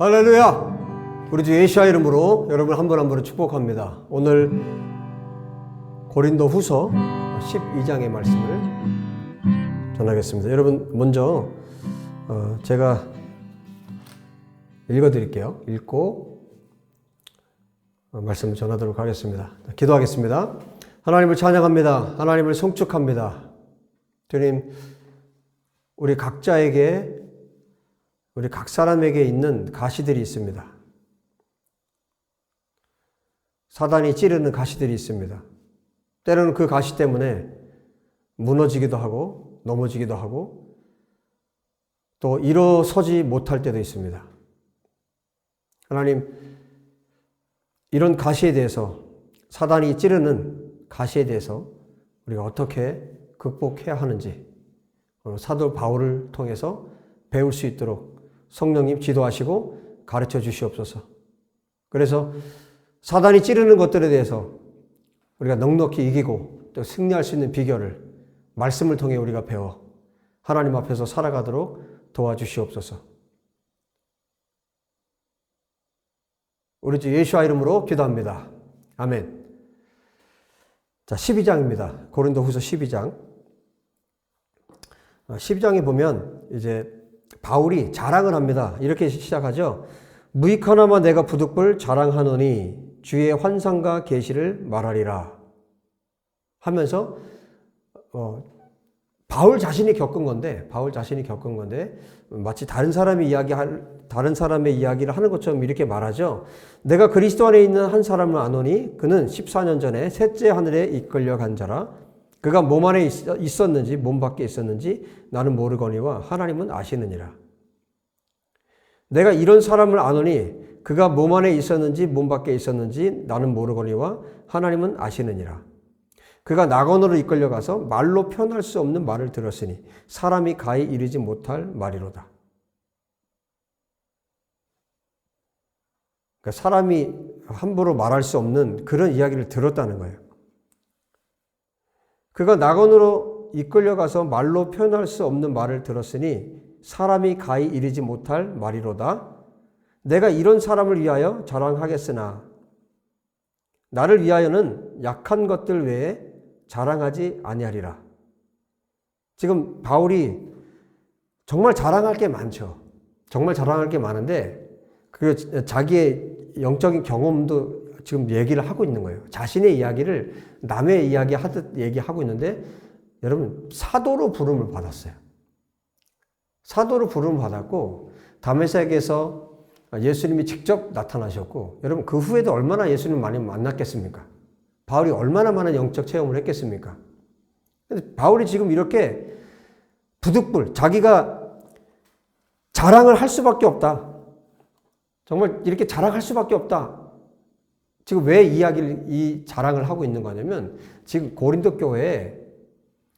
할렐루야! 우리 주 예시아 이름으로 여러분 한 분 한 분을 축복합니다. 오늘 고린도 후서 12장의 말씀을 전하겠습니다. 여러분, 먼저 어, 제가 읽어드릴게요. 읽고 어, 말씀을 전하도록 하겠습니다. 기도하겠습니다. 하나님을 찬양합니다. 하나님을 송축합니다. 주님, 우리 각자에게 우리 각 사람에게 있는 가시들이 있습니다. 사단이 찌르는 가시들이 있습니다. 때로는 그 가시 때문에 무너지기도 하고 넘어지기도 하고 또 일어서지 못할 때도 있습니다. 하나님, 이런 가시에 대해서 사단이 찌르는 가시에 대해서 우리가 어떻게 극복해야 하는지 사도 바울을 통해서 배울 수 있도록 성령님 지도하시고 가르쳐 주시옵소서. 그래서 사단이 찌르는 것들에 대해서 우리가 넉넉히 이기고 또 승리할 수 있는 비결을 말씀을 통해 우리가 배워 하나님 앞에서 살아가도록 도와주시옵소서. 우리 주 예수와 이름으로 기도합니다. 아멘. 자, 12장입니다. 고린도 후서 12장. 12장에 보면 이제 바울이 자랑을 합니다. 이렇게 시작하죠. 무익하나마 내가 부득불 자랑하노니 주의 환상과 계시를 말하리라 하면서 어, 바울 자신이 겪은 건데 바울 자신이 겪은 건데 마치 다른 사람이 이야기할 다른 사람의 이야기를 하는 것처럼 이렇게 말하죠. 내가 그리스도 안에 있는 한 사람을 아노니 그는 14년 전에 셋째 하늘에 이끌려 간 자라 그가 몸 안에 있었는지 몸 밖에 있었는지 나는 모르거니와 하나님은 아시느니라. 내가 이런 사람을 아노니 그가 몸 안에 있었는지 몸 밖에 있었는지 나는 모르거니와 하나님은 아시느니라. 그가 낙원으로 이끌려가서 말로 표현할 수 없는 말을 들었으니 사람이 가히 이르지 못할 말이로다. 그러니까 사람이 함부로 말할 수 없는 그런 이야기를 들었다는 거예요. 그가 낙원으로 이끌려가서 말로 표현할 수 없는 말을 들었으니 사람이 가히 이르지 못할 말이로다. 내가 이런 사람을 위하여 자랑하겠으나 나를 위하여는 약한 것들 외에 자랑하지 아니하리라. 지금 바울이 정말 자랑할 게 많죠. 정말 자랑할 게 많은데 그 자기의 영적인 경험도 지금 얘기를 하고 있는 거예요. 자신의 이야기를 남의 이야기 하듯 얘기하고 있는데 여러분 사도로 부름을 받았어요. 사도로 부름을 받았고 다메섹에서 예수님이 직접 나타나셨고 여러분 그 후에도 얼마나 예수님 많이 만났겠습니까? 바울이 얼마나 많은 영적 체험을 했겠습니까? 근데 바울이 지금 이렇게 부득불 자기가 자랑을 할 수밖에 없다. 정말 이렇게 자랑할 수밖에 없다. 지금 왜 이야기를 이 자랑을 하고 있는 거냐면 지금 고린도 교회에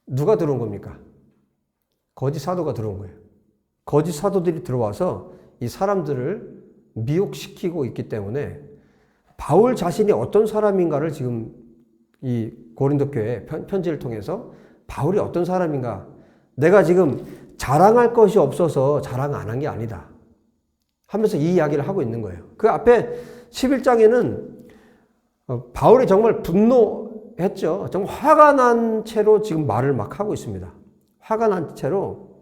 누가 들어온 겁니까? 거짓 사도가 들어온 거예요. 거짓 사도들이 들어와서 이 사람들을 미혹시키고 있기 때문에 바울 자신이 어떤 사람인가를 지금 이 고린도 교회 편지를 통해서 바울이 어떤 사람인가 내가 지금 자랑할 것이 없어서 자랑 안 한 게 아니다. 하면서 이 이야기를 하고 있는 거예요. 그 앞에 11장에는 어, 바울이 정말 분노했죠. 정말 화가 난 채로 지금 말을 막 하고 있습니다. 화가 난 채로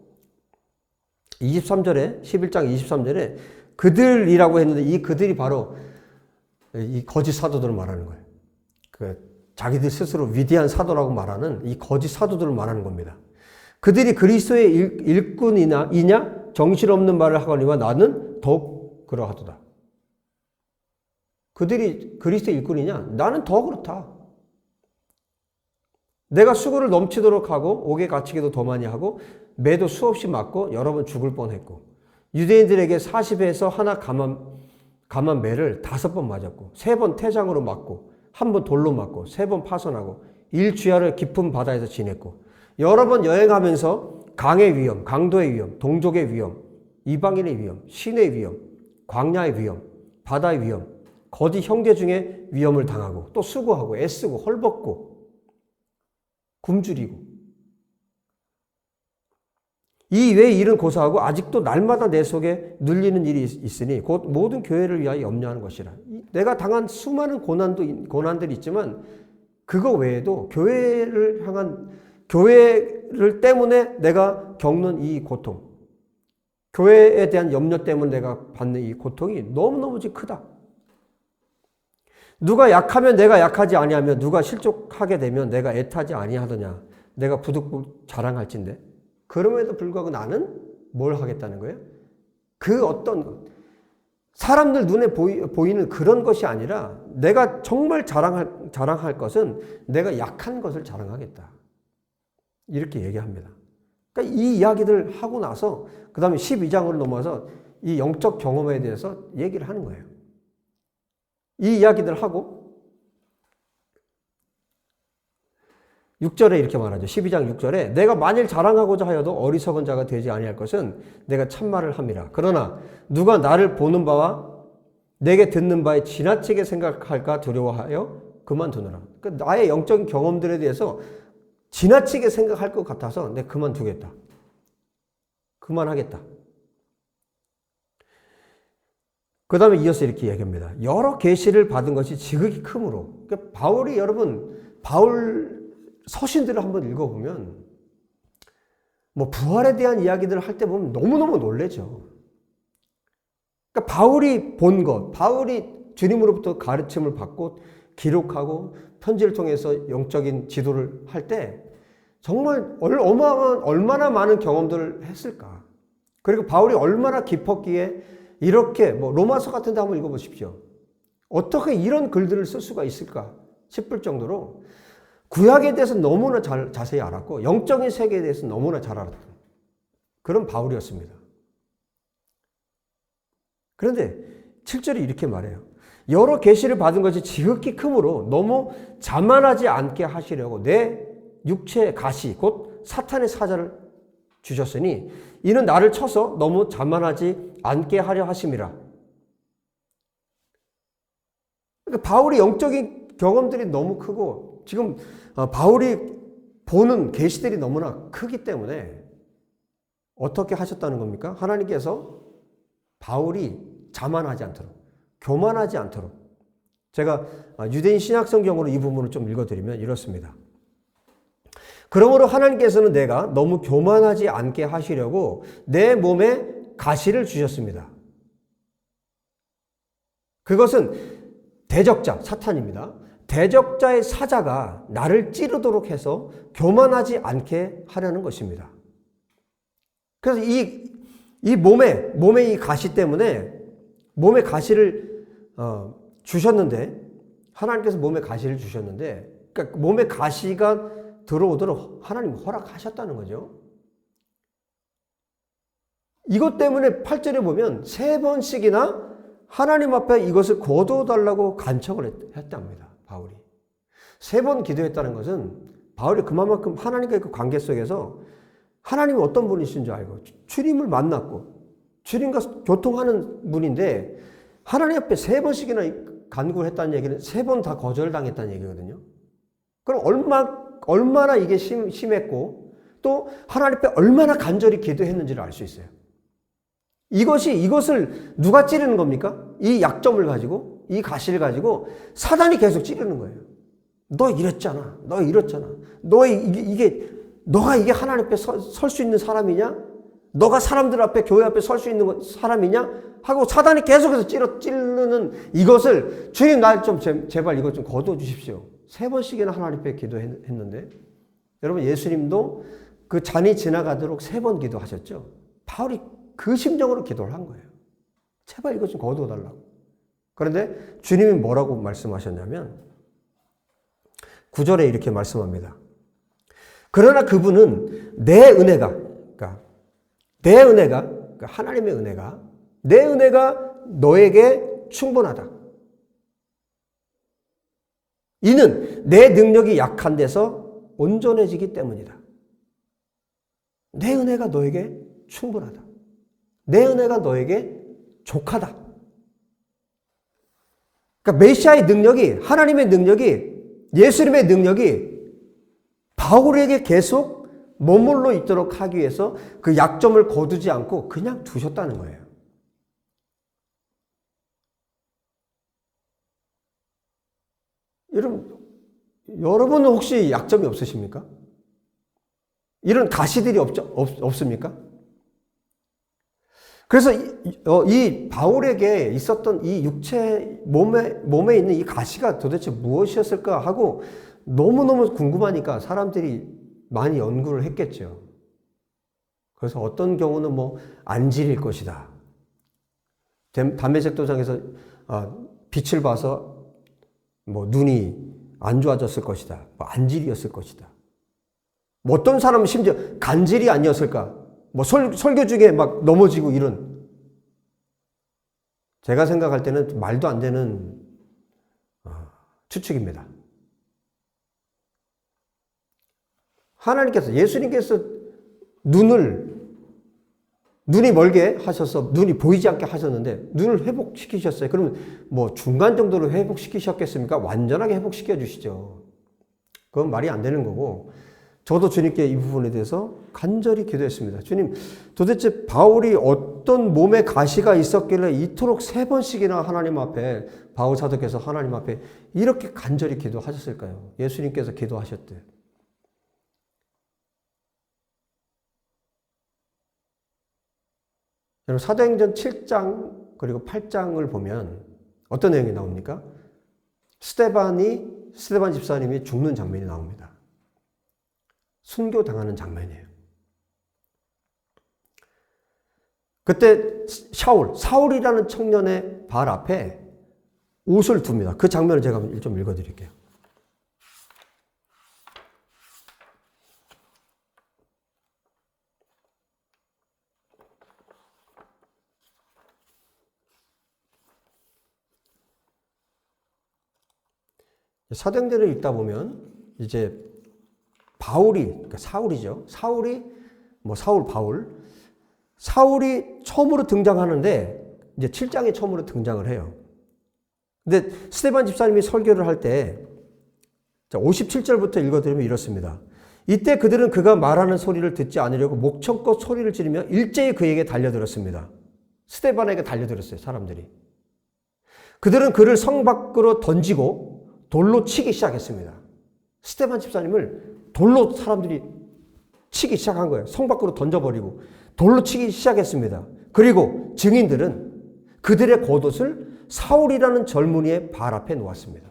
23절에 11장 23절에 그들이라고 했는데 이 그들이 바로 이 거짓 사도들을 말하는 거예요. 그 자기들 스스로 위대한 사도라고 말하는 이 거짓 사도들을 말하는 겁니다. 그들이 그리스도의 일, 군이나 이냐 정신없는 말을 하거니와 나는 더욱 그러하도다. 그들이 그리스도 일꾼이냐? 나는 더 그렇다. 내가 수고를 넘치도록 하고 옥에 갇히기도 더 많이 하고 매도 수없이 맞고 여러 번 죽을 뻔했고 유대인들에게 40에서 하나 감한 감한 매를 다섯 번 맞았고 세 번 태장으로 맞고 한 번 돌로 맞고 세 번 파손하고 일주야를 깊은 바다에서 지냈고 여러 번 여행하면서 강의 위험, 강도의 위험, 동족의 위험, 이방인의 위험, 신의 위험, 광야의 위험, 바다의 위험, 거짓 형제 중에 위험을 당하고 또 수고하고 애쓰고 헐벗고 굶주리고 이 외의 일은 고사하고 아직도 날마다 내 속에 눌리는 일이 있- 있으니 곧 모든 교회를 위하여 염려하는 것이라. 이- 내가 당한 수많은 고난도 있- 고난들이 있지만 그거 외에도 교회를 향한 교회를 때문에 내가 겪는 이 고통, 교회에 대한 염려 때문에 내가 받는 이 고통이 너무너무 크다. 누가 약하면 내가 약하지 아니하며 누가 실족하게 되면 내가 애타지 아니하더냐. 내가 부득부득 자랑할진데. 그럼에도 불구하고 나는 뭘 하겠다는 거예요? 그 어떤 것. 사람들 눈에 보이, 보이 는 그런 것이 아니라 내가 정말 자랑할, 자랑할 것은 내가 약한 것을 자랑하겠다. 이렇게 얘기합니다. 그러니까 이 이야기들 하고 나서 그 다음에 12장으로 넘어서 이 영적 경험에 대해서 얘기를 하는 거예요. 이 이야기들 하고 6절에 이렇게 말하죠. 12장 6절에 내가 만일 자랑하고자 하여도 어리석은 자가 되지 아니할 것은 내가 참말을 함이라. 그러나 누가 나를 보는 바와 내게 듣는 바에 지나치게 생각할까 두려워하여 그만두느라. 그러니까 나의 영적인 경험들에 대해서 지나치게 생각할 것 같아서 내가 그만두겠다. 그만하겠다. 그 다음에 이어서 이렇게 얘기합니다. 여러 계시를 받은 것이 지극히 크므로. 그러니까 바울이 여러분, 바울 서신들을 한번 읽어보면, 뭐, 부활에 대한 이야기들을 할 때 보면 너무너무 놀래죠. 그러니까 바울이 본 것, 바울이 주님으로부터 가르침을 받고 기록하고 편지를 통해서 영적인 지도를 할 때 정말 얼마나, 많은 경험들을 했을까. 그리고 바울이 얼마나 깊었기에 이렇게 뭐 로마서 같은 데 한번 읽어보십시오. 어떻게 이런 글들을 쓸 수가 있을까 싶을 정도로 구약에 대해서 너무나 잘, 자세히 알았고 영적인 세계에 대해서 너무나 잘 알았던 그런 바울이었습니다. 그런데 7절이 이렇게 말해요. 여러 계시를 받은 것이 지극히 크므로 너무 자만하지 않게 하시려고 내 육체의 가시 곧 사탄의 사자를 주셨으니 이는 나를 쳐서 너무 자만하지 않게 하려 하심이라. 그러니까 바울이 영적인 경험들이 너무 크고 지금 어, 바울이 보는 계시들이 너무나 크기 때문에 어떻게 하셨다는 겁니까? 하나님께서 바울이 자만하지 않도록 교만하지 않도록 제가 어, 유대인 신약 성경으로 이 부분을 좀 읽어드리면 이렇습니다. 그러므로 하나님께서는 내가 너무 교만하지 않게 하시려고 내 몸에 가시를 주셨습니다. 그것은 대적자, 사탄입니다. 대적자의 사자가 나를 찌르도록 해서 교만하지 않게 하려는 것입니다. 그래서 이, 이 몸에, 몸의 이 가시 때문에 몸에 가시를 어, 주셨는데, 하나님께서 몸에 가시를 주셨는데, 그러니까 몸에 가시가 들어오도록 하나님 허락하셨다는 거죠. 이것 때문에 8절에 보면 세 번씩이나 하나님 앞에 이것을 거둬달라고 간청을 했답니다. 바울이. 세 번 기도했다는 것은 바울이 그만큼 하나님과의 그 관계 속에서 하나님이 어떤 분이신 줄 알고 주님을 만났고 주님과 교통하는 분인데 하나님 앞에 세 번씩이나 간구를 했다는 얘기는 세 번 다 거절당했다는 얘기거든요. 그럼 얼마, 얼마나 이게 심, 심했고 또 하나님 앞에 얼마나 간절히 기도했는지를 알 수 있어요. 이것이 이것을 누가 찌르는 겁니까? 이 약점을 가지고 이 가시를 가지고 사단이 계속 찌르는 거예요. 너 이랬잖아. 너 이랬잖아. 너 이게, 이게 너가 이게 하나님 앞에 설 수 있는 사람이냐? 너가 사람들 앞에 교회 앞에 설 수 있는 사람이냐? 하고 사단이 계속해서 찌르 찌르는 이것을 주님 날 좀 제발 이것 좀 거둬 주십시오. 세 번씩이나 하나님 앞에 기도했는데 여러분 예수님도 그 잔이 지나가도록 세 번 기도하셨죠. 바울이 그 심정으로 기도를 한 거예요. 제발 이것 좀 거두어 달라고. 그런데 주님이 뭐라고 말씀하셨냐면 9절에 이렇게 말씀합니다. 그러나 그분은 내 은혜가 그러니까 내 은혜가 그러니까 하나님의 은혜가 내 은혜가 너에게 충분하다. 이는 내 능력이 약한 데서 온전해지기 때문이다. 내 은혜가 너에게 충분하다. 내 은혜가 너에게 족하다. 그러니까 메시아의 능력이 하나님의 능력이 예수님의 능력이 바울에게 계속 머물러 있도록 하기 위해서 그 약점을 거두지 않고 그냥 두셨다는 거예요. 여러분, 여러분은 혹시 약점이 없으십니까? 이런 가시들이 없, 없, 없습니까? 그래서 이, 어, 이 바울에게 있었던 이 육체 몸에 몸에 있는 이 가시가 도대체 무엇이었을까 하고 너무너무 궁금하니까 사람들이 많이 연구를 했겠죠. 그래서 어떤 경우는 뭐 안질일 것이다. 담배색 도장에서 아, 빛을 봐서 뭐 눈이 안 좋아졌을 것이다. 뭐 안질이었을 것이다. 뭐 어떤 사람은 심지어 간질이 아니었을까? 뭐 설, 설교 중에 막 넘어지고 이런. 제가 생각할 때는 말도 안 되는 어, 추측입니다. 하나님께서, 예수님께서 눈을, 눈이 멀게 하셔서 눈이 보이지 않게 하셨는데 눈을 회복시키셨어요. 그러면 뭐 중간 정도로 회복시키셨겠습니까? 완전하게 회복시켜 주시죠. 그건 말이 안 되는 거고. 저도 주님께 이 부분에 대해서 간절히 기도했습니다. 주님, 도대체 바울이 어떤 몸에 가시가 있었길래 이토록 세 번씩이나 하나님 앞에, 바울 사도께서 하나님 앞에 이렇게 간절히 기도하셨을까요? 예수님께서 기도하셨대. 여러분, 사도행전 7장 그리고 8장을 보면 어떤 내용이 나옵니까? 스테반이, 스테반 집사님이 죽는 장면이 나옵니다. 순교 당하는 장면이에요. 그때 샤울, 사울이라는 청년의 발 앞에 옷을 둡니다. 그 장면을 제가 좀 읽어드릴게요. 사도행전을 읽다 보면 이제 바울이 그러니까 사울이죠. 사울이 뭐 사울 바울 사울이 처음으로 등장하는데 이제 7장에 처음으로 등장을 해요. 근데 스테반 집사님이 설교를 할 때 57절부터 읽어드리면 이렇습니다. 이때 그들은 그가 말하는 소리를 듣지 않으려고 목청껏 소리를 지르며 일제히 그에게 달려들었습니다. 스테반에게 달려들었어요, 사람들이. 그들은 그를 성 밖으로 던지고 돌로 치기 시작했습니다. 스테반 집사님을 돌로 사람들이 치기 시작한 거예요. 성 밖으로 던져버리고 돌로 치기 시작했습니다. 그리고 증인들은 그들의 겉옷을 사울이라는 젊은이의 발 앞에 놓았습니다.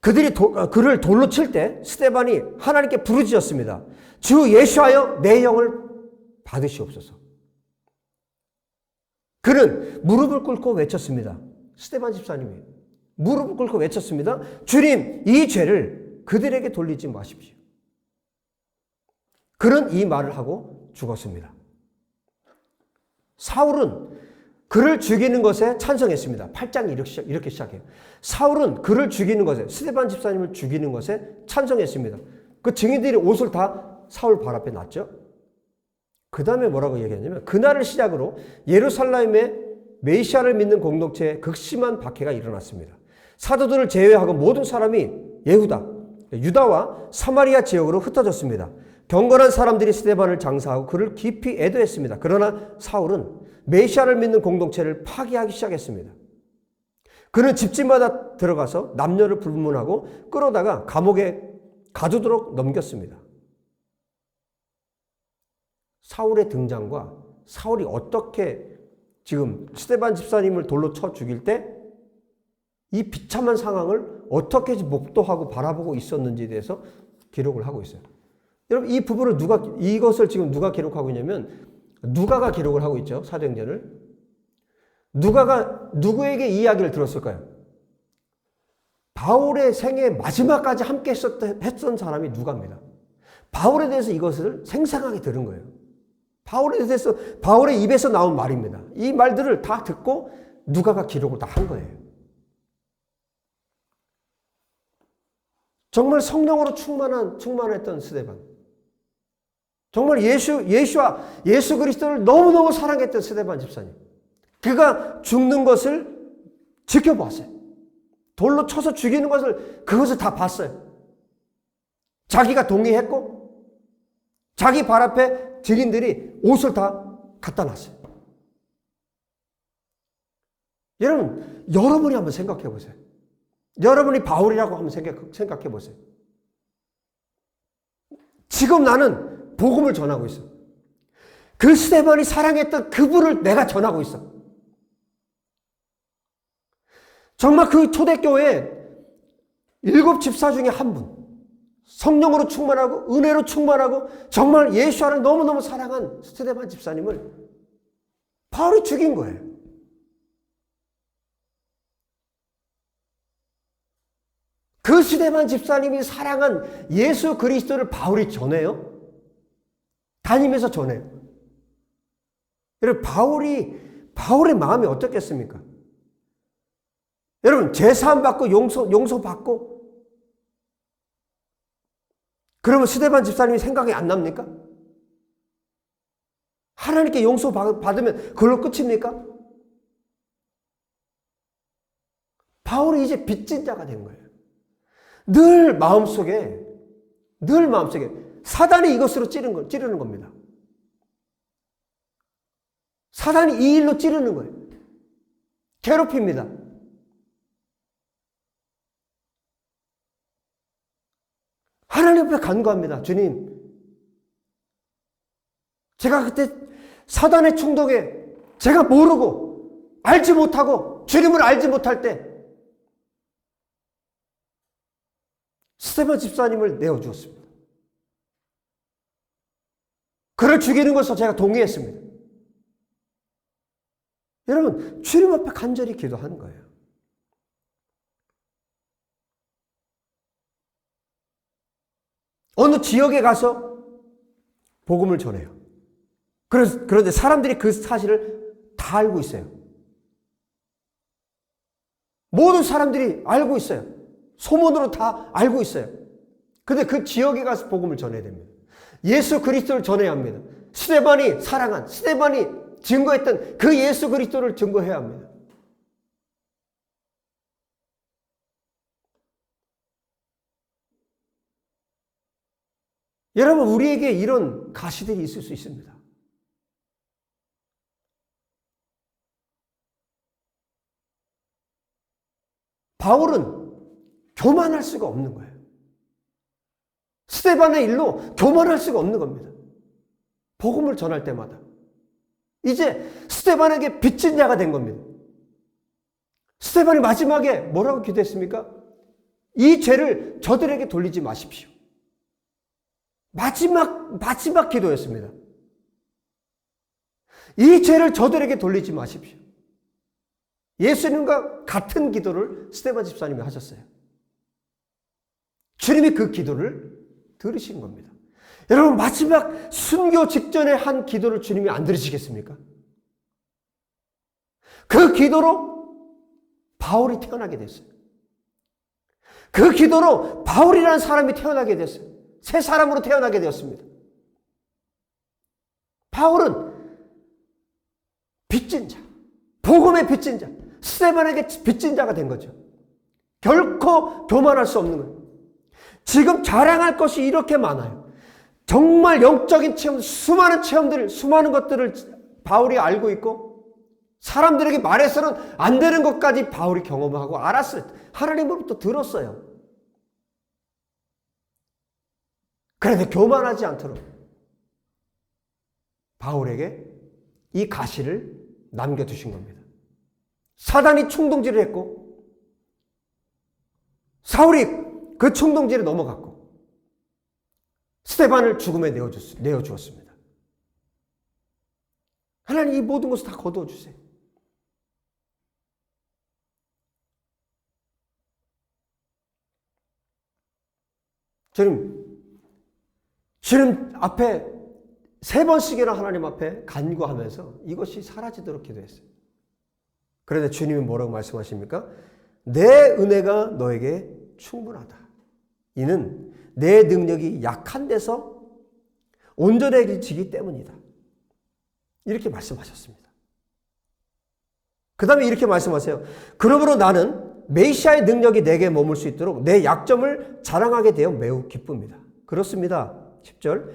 그들이 도, 어, 그를 돌로 칠 때 스테반이 하나님께 부르짖었습니다. 주 예수하여 내 영을 받으시옵소서. 그는 무릎을 꿇고 외쳤습니다. 스테반 집사님이. 무릎을 꿇고 외쳤습니다. 주님, 이 죄를 그들에게 돌리지 마십시오. 그는 이 말을 하고 죽었습니다. 사울은 그를 죽이는 것에 찬성했습니다. 8장이 이렇게 시작해요. 사울은 그를 죽이는 것에, 스테반 집사님을 죽이는 것에 찬성했습니다. 그 증인들이 옷을 다 사울 발 앞에 놨죠. 그 다음에 뭐라고 얘기했냐면, 그날을 시작으로 예루살렘에 메시아를 믿는 공동체에 극심한 박해가 일어났습니다. 사도들을 제외하고 모든 사람이 예후다, 유다와 사마리아 지역으로 흩어졌습니다. 경건한 사람들이 스테반을 장사하고 그를 깊이 애도했습니다. 그러나 사울은 메시아를 믿는 공동체를 파괴하기 시작했습니다. 그는 집집마다 들어가서 남녀를 불문하고 끌어다가 감옥에 가두도록 넘겼습니다. 사울의 등장과 사울이 어떻게 지금 스테반 집사님을 돌로 쳐 죽일 때 이 비참한 상황을 어떻게 목도하고 바라보고 있었는지에 대해서 기록을 하고 있어요. 여러분 이 부분을 누가 이것을 지금 누가 기록하고 있냐면 누가가 기록을 하고 있죠. 사도행전을. 누가가 누구에게 이야기를 들었을까요? 바울의 생애 마지막까지 함께 했었던, 했던 사람이 누가입니다. 바울에 대해서 이것을 생생하게 들은 거예요. 바울에 대해서 바울의 입에서 나온 말입니다. 이 말들을 다 듣고 누가가 기록을 다 한 거예요. 정말 성령으로 충만한 충만했던 스데반. 정말 예수 예수와 예수 그리스도를 너무너무 사랑했던 스데반 집사님. 그가 죽는 것을 지켜봤어요. 돌로 쳐서 죽이는 것을 그것을 다 봤어요. 자기가 동의했고 자기 발 앞에 증인들이 옷을 다 갖다 놨어요. 여러분, 여러분이 한번 생각해 보세요. 여러분이 바울이라고 한번 생각, 생각해 보세요. 지금 나는 복음을 전하고 있어. 그 스테반이 사랑했던 그분을 내가 전하고 있어. 정말 그 초대교회 일곱 집사 중에 한 분. 성령으로 충만하고 은혜로 충만하고 정말 예수와를 너무너무 사랑한 스테반 집사님을 바울이 죽인 거예요. 그 스테반 집사님이 사랑한 예수 그리스도를 바울이 전해요? 다니면서 전해요. 여러분, 바울이, 바울의 마음이 어떻겠습니까? 여러분, 제사함 받고 용서, 용서 받고, 그러면 스테반 집사님이 생각이 안 납니까? 하나님께 용서 받으면 그걸로 끝입니까? 바울이 이제 빚진 자가 된 거예요. 늘 마음속에, 늘 마음속에 사단이 이것으로 찌르는, 거, 찌르는 겁니다. 사단이 이 일로 찌르는 거예요. 괴롭힙니다. 하나님 앞에 간구합니다. 주님. 제가 그때 사단의 충동에 제가 모르고 알지 못하고 주님을 알지 못할 때 스테반 집사님을 내어주었습니다. 그를 죽이는 것을 제가 동의했습니다. 여러분, 주님 앞에 간절히 기도하는 거예요. 어느 지역에 가서 복음을 전해요. 그런데 사람들이 그 사실을 다 알고 있어요. 모든 사람들이 알고 있어요. 소문으로 다 알고 있어요. 근데 그 지역에 가서 복음을 전해야 됩니다. 예수 그리스도를 전해야 합니다. 스테반이 사랑한, 스테반이 증거했던 그 예수 그리스도를 증거해야 합니다. 여러분, 우리에게 이런 가시들이 있을 수 있습니다. 바울은 교만할 수가 없는 거예요. 스테반의 일로 교만할 수가 없는 겁니다. 복음을 전할 때마다. 이제 스테반에게 빚진 자가 된 겁니다. 스테반이 마지막에 뭐라고 기도했습니까? 이 죄를 저들에게 돌리지 마십시오. 마지막, 마지막 기도였습니다. 이 죄를 저들에게 돌리지 마십시오. 예수님과 같은 기도를 스테반 집사님이 하셨어요. 주님이 그 기도를 들으신 겁니다. 여러분, 마지막 순교 직전에 한 기도를 주님이 안 들으시겠습니까? 그 기도로 바울이 태어나게 됐어요. 그 기도로 바울이라는 사람이 태어나게 됐어요. 새 사람으로 태어나게 되었습니다. 바울은 빚진 자, 복음의 빚진 자, 스테반에게 빚진 자가 된 거죠. 결코 교만할 수 없는 거예요. 지금 자랑할 것이 이렇게 많아요. 정말 영적인 체험, 수많은 체험들, 수많은 것들을 바울이 알고 있고, 사람들에게 말해서는 안 되는 것까지 바울이 경험하고 알았어요. 하나님으로부터 들었어요. 그런데 교만하지 않도록 바울에게 이 가시를 남겨두신 겁니다. 사단이 충동질을 했고, 사울이 그 충동질에 넘어갔고, 스테반을 죽음에 내어주었습니다. 하나님 이 모든 것을 다 거두어 주세요. 저는 주님 앞에 세 번씩이나 하나님 앞에 간구하면서 이것이 사라지도록 기도했어요. 그런데 주님이 뭐라고 말씀하십니까? 내 은혜가 너에게 충분하다. 이는 내 능력이 약한 데서 온전해지기 때문이다. 이렇게 말씀하셨습니다. 그 다음에 이렇게 말씀하세요. 그러므로 나는 메시아의 능력이 내게 머물 수 있도록 내 약점을 자랑하게 되어 매우 기쁩니다. 그렇습니다. 10절.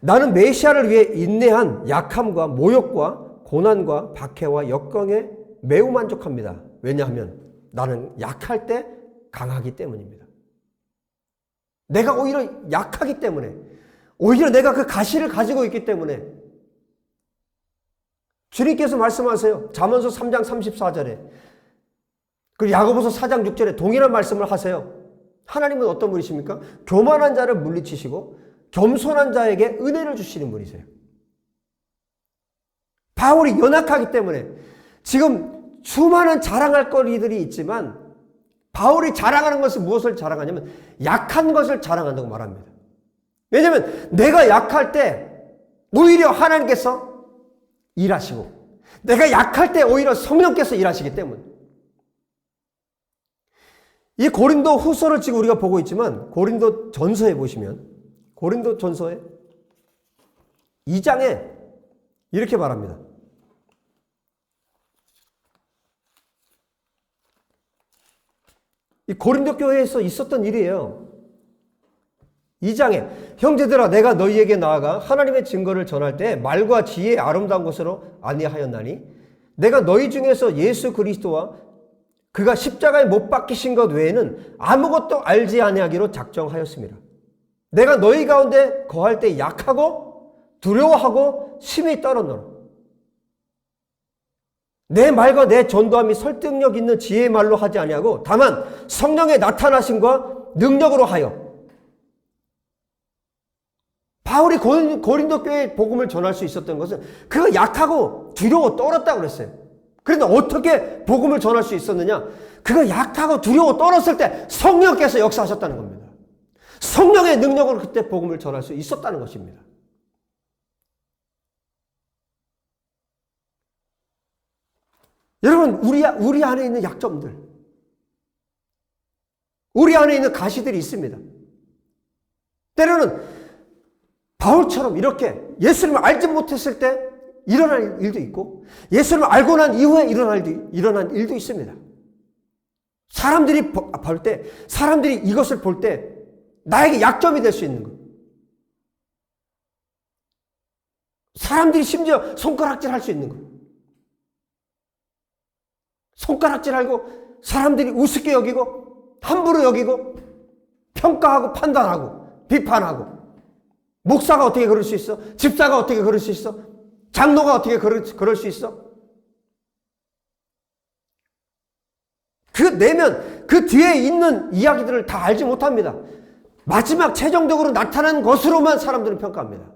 나는 메시아를 위해 인내한 약함과 모욕과 고난과 박해와 역경에 매우 만족합니다. 왜냐하면 나는 약할 때 강하기 때문입니다. 내가 오히려 약하기 때문에 오히려 내가 그 가시를 가지고 있기 때문에 주님께서 말씀하세요. 잠언서 3장 34절에 그리고 야고보서 4장 6절에 동일한 말씀을 하세요. 하나님은 어떤 분이십니까? 교만한 자를 물리치시고 겸손한 자에게 은혜를 주시는 분이세요. 바울이 연약하기 때문에 지금 수많은 자랑할 거리들이 있지만 바울이 자랑하는 것은 무엇을 자랑하냐면 약한 것을 자랑한다고 말합니다. 왜냐하면 내가 약할 때 오히려 하나님께서 일하시고 내가 약할 때 오히려 성령께서 일하시기 때문에 이 고린도 후서를 지금 우리가 보고 있지만 고린도 전서에 보시면 고린도 전서에 2장에 이렇게 말합니다. 이 고린도 교회에서 있었던 일이에요. 2장에 형제들아 내가 너희에게 나아가 하나님의 증거를 전할 때 말과 지혜의 아름다운 것으로 아니하였나니 내가 너희 중에서 예수 그리스도와 그가 십자가에 못 박히신 것 외에는 아무것도 알지 아니하기로 작정하였습니다. 내가 너희 가운데 거할 때 약하고 두려워하고 심히 떨었노라. 내 말과 내 전도함이 설득력 있는 지혜의 말로 하지 아니하고 다만 성령의 나타나심과 능력으로 하여 바울이 고린- 고린도 교회 복음을 전할 수 있었던 것은 그가 약하고 두려워 떨었다고 그랬어요. 그런데 어떻게 복음을 전할 수 있었느냐? 그가 약하고 두려워 떨었을 때 성령께서 역사하셨다는 겁니다. 성령의 능력으로 그때 복음을 전할 수 있었다는 것입니다. 여러분, 우리, 우리 안에 있는 약점들, 우리 안에 있는 가시들이 있습니다. 때로는 바울처럼 이렇게 예수님을 알지 못했을 때 일어날 일도 있고, 예수님을 알고 난 이후에 일어날, 일도- 일어난 일도 있습니다. 사람들이 볼 때, 사람들이 이것을 볼 때, 나에게 약점이 될 수 있는 것. 사람들이 심지어 손가락질 할 수 있는 것. 손가락질 하고, 사람들이 우습게 여기고, 함부로 여기고, 평가하고, 판단하고, 비판하고, 목사가 어떻게 그럴 수 있어? 집사가 어떻게 그럴 수 있어? 장로가 어떻게 그럴, 그럴 수 있어? 그 내면, 그 뒤에 있는 이야기들을 다 알지 못합니다. 마지막 최종적으로 나타난 것으로만 사람들은 평가합니다.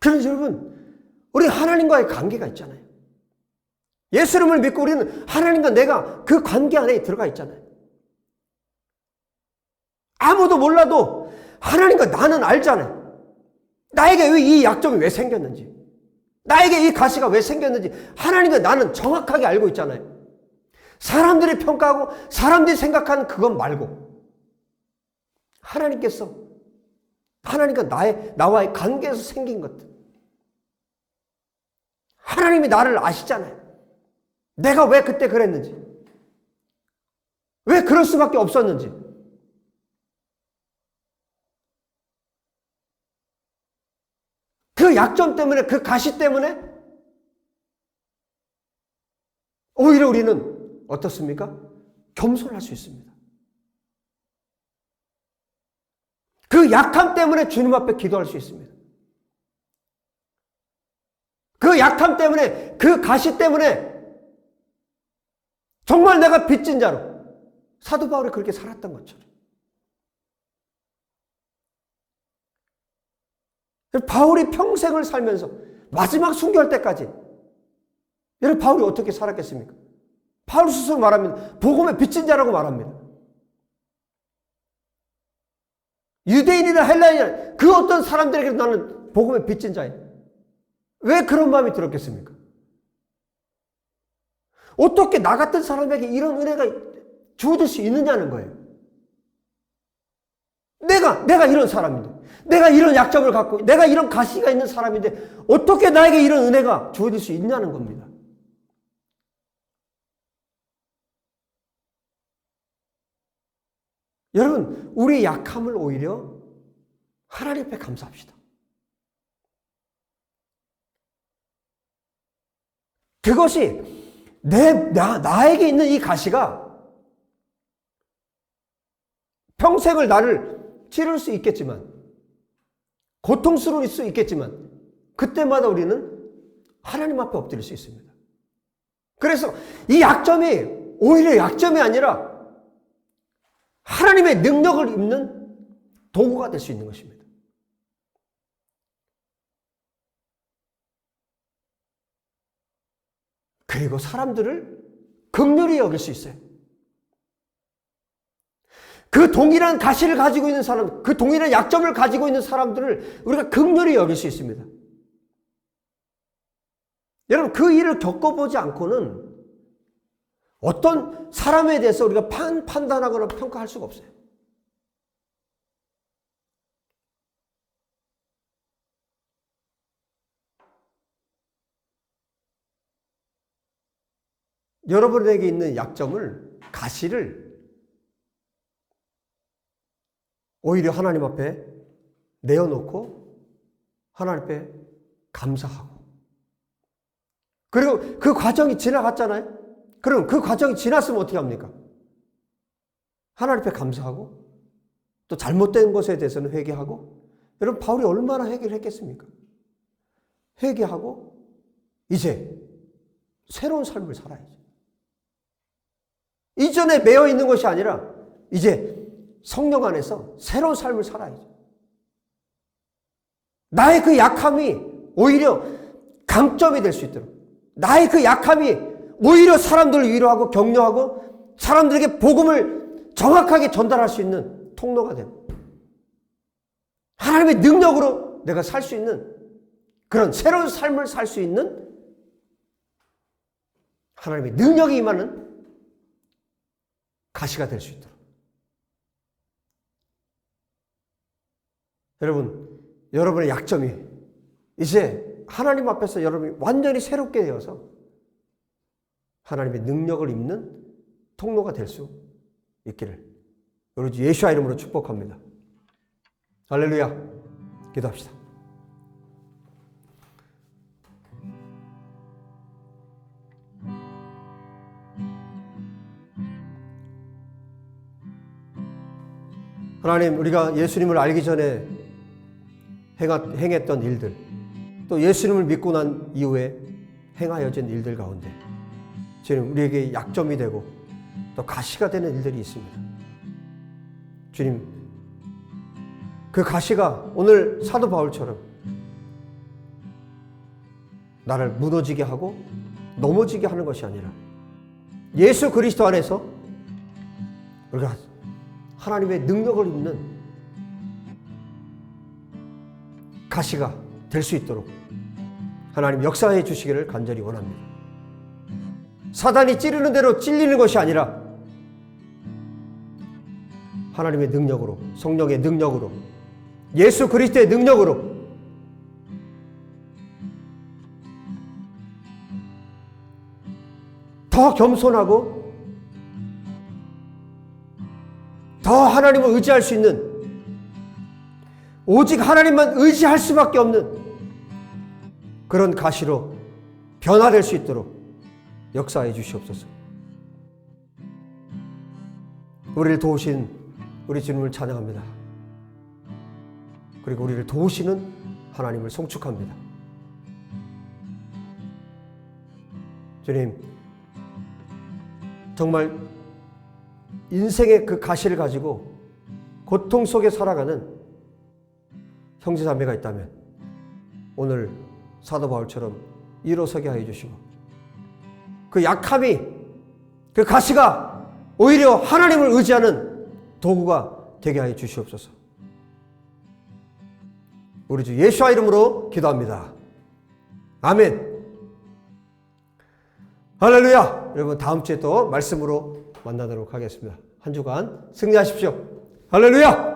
그래서 여러분, 우리 하나님과의 관계가 있잖아요. 예수님을 믿고 우리는 하나님과 내가 그 관계 안에 들어가 있잖아요. 아무도 몰라도 하나님과 나는 알잖아요. 나에게 왜 이 약점이 왜 생겼는지, 나에게 이 가시가 왜 생겼는지 하나님과 나는 정확하게 알고 있잖아요. 사람들이 평가하고 사람들이 생각하는 그것 말고 하나님께서 하나님과 나의 나와의 관계에서 생긴 것들. 하나님이 나를 아시잖아요. 내가 왜 그때 그랬는지. 왜 그럴 수밖에 없었는지. 그 약점 때문에, 그 가시 때문에 오히려 우리는 어떻습니까? 겸손할 수 있습니다. 그 약함 때문에 주님 앞에 기도할 수 있습니다. 그 약함 때문에, 그 가시 때문에 정말 내가 빚진 자로 사도 바울이 그렇게 살았던 것처럼. 바울이 평생을 살면서 마지막 순교할 때까지 여러분 바울이 어떻게 살았겠습니까? 바울 스스로 말합니다. 복음의 빚진 자라고 말합니다. 유대인이나 헬라인이나 그 어떤 사람들에게 나는 복음의 빚진 자예요. 왜 그런 마음이 들었겠습니까? 어떻게 나 같은 사람에게 이런 은혜가 주어질 수 있느냐는 거예요. 내가, 내가 이런 사람인데, 내가 이런 약점을 갖고, 내가 이런 가시가 있는 사람인데, 어떻게 나에게 이런 은혜가 주어질 수 있냐는 겁니다. 여러분, 우리의 약함을 오히려 하나님 앞에 감사합시다. 그것이 내, 나, 나에게 있는 이 가시가 평생을 나를 찌를 수 있겠지만 고통스러울 수 있겠지만, 그때마다 우리는 하나님 앞에 엎드릴 수 있습니다. 그래서 이 약점이 오히려 약점이 아니라 하나님의 능력을 입는 도구가 될 수 있는 것입니다. 그리고 사람들을 극렬히 여길 수 있어요. 그 동일한 가시를 가지고 있는 사람, 그 동일한 약점을 가지고 있는 사람들을 우리가 극렬히 여길 수 있습니다. 여러분, 그 일을 겪어보지 않고는 어떤 사람에 대해서 우리가 판, 판단하거나 평가할 수가 없어요. 여러분에게 있는 약점을, 가시를 오히려 하나님 앞에 내어놓고 하나님 앞에 감사하고 그리고 그 과정이 지나갔잖아요. 그럼 그 과정이 지났으면 어떻게 합니까? 하나님 앞에 감사하고 또 잘못된 것에 대해서는 회개하고 여러분 바울이 얼마나 회개를 했겠습니까? 회개하고 이제 새로운 삶을 살아야죠. 이전에 매여 있는 것이 아니라 이제 성령 안에서 새로운 삶을 살아야죠. 나의 그 약함이 오히려 강점이 될 수 있도록 나의 그 약함이 오히려 사람들을 위로하고 격려하고 사람들에게 복음을 정확하게 전달할 수 있는 통로가 되고 하나님의 능력으로 내가 살 수 있는 그런 새로운 삶을 살 수 있는 하나님의 능력이 임하는 가시가 될 수 있도록 여러분 여러분의 약점이 이제 하나님 앞에서 여러분이 완전히 새롭게 되어서 하나님의 능력을 입는 통로가 될 수 있기를 우리 주 예수와 이름으로 축복합니다. 할렐루야. 기도합시다. 하나님, 우리가 예수님을 알기 전에 행했던 일들, 또 예수님을 믿고 난 이후에 행하여진 일들 가운데 주님 우리에게 약점이 되고 또 가시가 되는 일들이 있습니다. 주님 그 가시가 오늘 사도 바울처럼 나를 무너지게 하고 넘어지게 하는 것이 아니라 예수 그리스도 안에서 우리가 하나님의 능력을 입는 가시가 될 수 있도록 하나님 역사해 주시기를 간절히 원합니다. 사단이 찌르는 대로 찔리는 것이 아니라 하나님의 능력으로, 성령의 능력으로, 예수 그리스도의 능력으로 더 겸손하고 더 하나님을 의지할 수 있는 오직 하나님만 의지할 수밖에 없는 그런 가시로 변화될 수 있도록 역사해 주시옵소서. 우리를 도우신 우리 주님을 찬양합니다. 그리고 우리를 도우시는 하나님을 송축합니다. 주님, 정말 인생의 그 가시를 가지고 고통 속에 살아가는 형제 자매가 있다면 오늘 사도 바울처럼 일어서게 하여 주시고 그 약함이 그 가시가 오히려 하나님을 의지하는 도구가 되게 하여 주시옵소서. 우리 주 예수와 이름으로 기도합니다. 아멘. 할렐루야. 여러분 다음 주에 또 말씀으로 만나도록 하겠습니다. 한 주간 승리하십시오. 할렐루야.